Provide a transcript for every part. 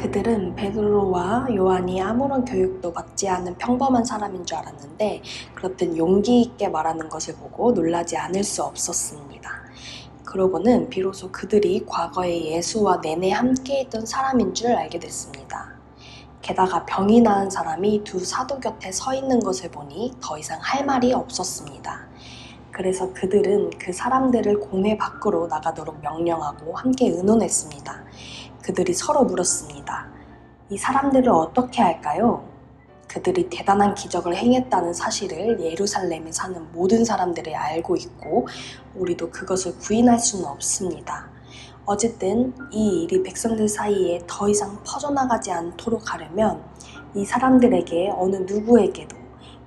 그들은 베드로와 요한이 아무런 교육도 받지 않은 평범한 사람인 줄 알았는데 그렇듯 용기 있게 말하는 것을 보고 놀라지 않을 수 없었습니다. 그러고는 비로소 그들이 과거에 예수와 내내 함께 있던 사람인 줄 알게 됐습니다. 게다가 병이 나은 사람이 두 사도 곁에 서 있는 것을 보니 더 이상 할 말이 없었습니다. 그래서 그들은 그 사람들을 공회 밖으로 나가도록 명령하고 함께 의논했습니다. 그들이 서로 물었습니다. 이 사람들을 어떻게 할까요? 그들이 대단한 기적을 행했다는 사실을 예루살렘에 사는 모든 사람들이 알고 있고 우리도 그것을 부인할 수는 없습니다. 어쨌든 이 일이 백성들 사이에 더 이상 퍼져나가지 않도록 하려면 이 사람들에게 어느 누구에게도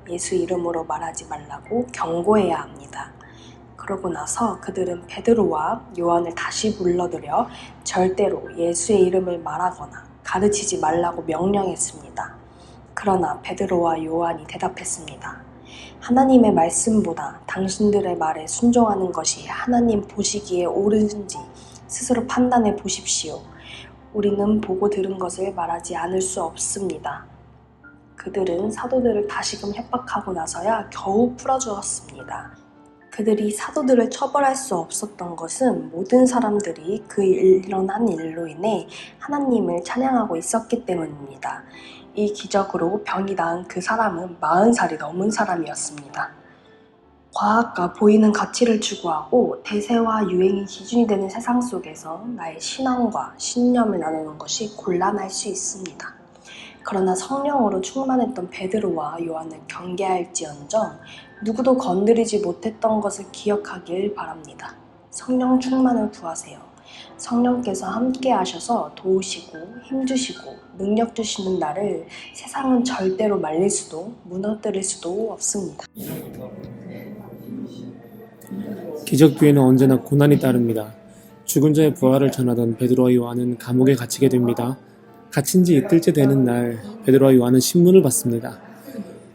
예수 이름으로 말하지 말라고 경고해야 합니다. 그러고 나서 그들은 베드로와 요한을 다시 불러들여 절대로 예수의 이름을 말하거나 가르치지 말라고 명령했습니다. 그러나 베드로와 요한이 대답했습니다. 하나님의 말씀보다 당신들의 말에 순종하는 것이 하나님 보시기에 옳은지 스스로 판단해 보십시오. 우리는 보고 들은 것을 말하지 않을 수 없습니다. 그들은 사도들을 다시금 협박하고 나서야 겨우 풀어주었습니다. 그들이 사도들을 처벌할 수 없었던 것은 모든 사람들이 그 일어난 일로 인해 하나님을 찬양하고 있었기 때문입니다. 이 기적으로 병이 나은 그 사람은 40살이 넘은 사람이었습니다. 과학과 보이는 가치를 추구하고 대세와 유행이 기준이 되는 세상 속에서 나의 신앙과 신념을 나누는 것이 곤란할 수 있습니다. 그러나 성령으로 충만했던 베드로와 요한을 경계할지언정 누구도 건드리지 못했던 것을 기억하길 바랍니다. 성령 충만을 구하세요. 성령께서 함께 하셔서 도우시고 힘주시고 능력 주시는 나를 세상은 절대로 말릴 수도 무너뜨릴 수도 없습니다. 기적 뒤에는 언제나 고난이 따릅니다. 죽은 자의 부활을 전하던 베드로와 요한은 감옥에 갇히게 됩니다. 갇힌 지 이틀째 되는 날 베드로와 요한은 신문을 받습니다.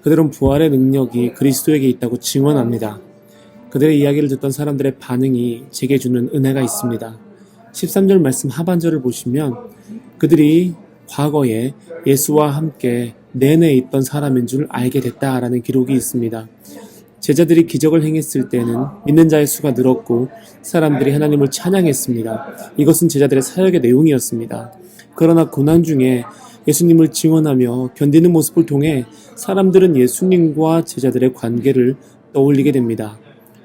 그들은 부활의 능력이 그리스도에게 있다고 증언합니다. 그들의 이야기를 듣던 사람들의 반응이 제게 주는 은혜가 있습니다. 13절 말씀 하반절을 보시면 그들이 과거에 예수와 함께 내내 있던 사람인 줄 알게 됐다라는 기록이 있습니다. 제자들이 기적을 행했을 때는 믿는 자의 수가 늘었고 사람들이 하나님을 찬양했습니다. 이것은 제자들의 사역의 내용이었습니다. 그러나 고난 중에 예수님을 증언하며 견디는 모습을 통해 사람들은 예수님과 제자들의 관계를 떠올리게 됩니다.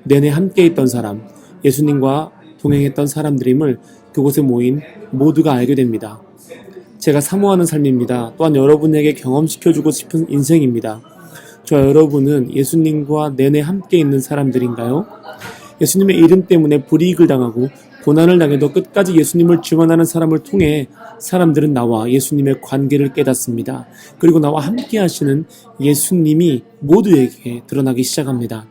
내내 함께 있던 사람, 예수님과 동행했던 사람들임을 그곳에 모인 모두가 알게 됩니다. 제가 사모하는 삶입니다. 또한 여러분에게 경험시켜주고 싶은 인생입니다. 저 여러분은 예수님과 내내 함께 있는 사람들인가요? 예수님의 이름 때문에 불이익을 당하고 고난을 당해도 끝까지 예수님을 증언하는 사람을 통해 사람들은 나와 예수님의 관계를 깨닫습니다. 그리고 나와 함께 하시는 예수님이 모두에게 드러나기 시작합니다.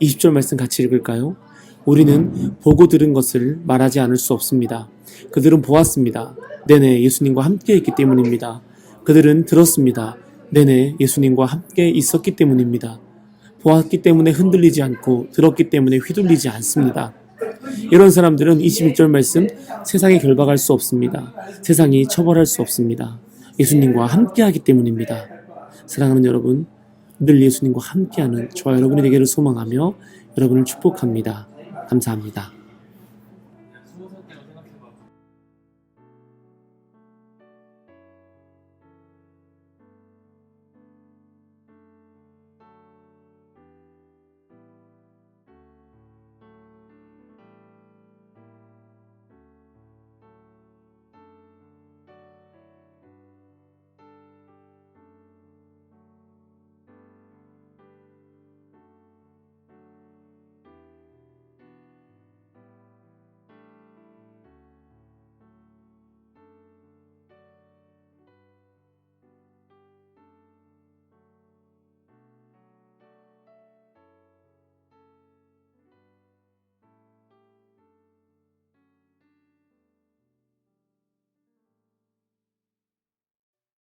20절 말씀 같이 읽을까요? 우리는 보고 들은 것을 말하지 않을 수 없습니다. 그들은 보았습니다. 내내 예수님과 함께 있기 때문입니다. 그들은 들었습니다. 내내 예수님과 함께 있었기 때문입니다. 보았기 때문에 흔들리지 않고 들었기 때문에 휘둘리지 않습니다. 이런 사람들은 21절 말씀 세상에 결박할 수 없습니다. 세상이 처벌할 수 없습니다. 예수님과 함께하기 때문입니다. 사랑하는 여러분, 늘 예수님과 함께하는 저와 여러분이 되기를 소망하며 여러분을 축복합니다. 감사합니다.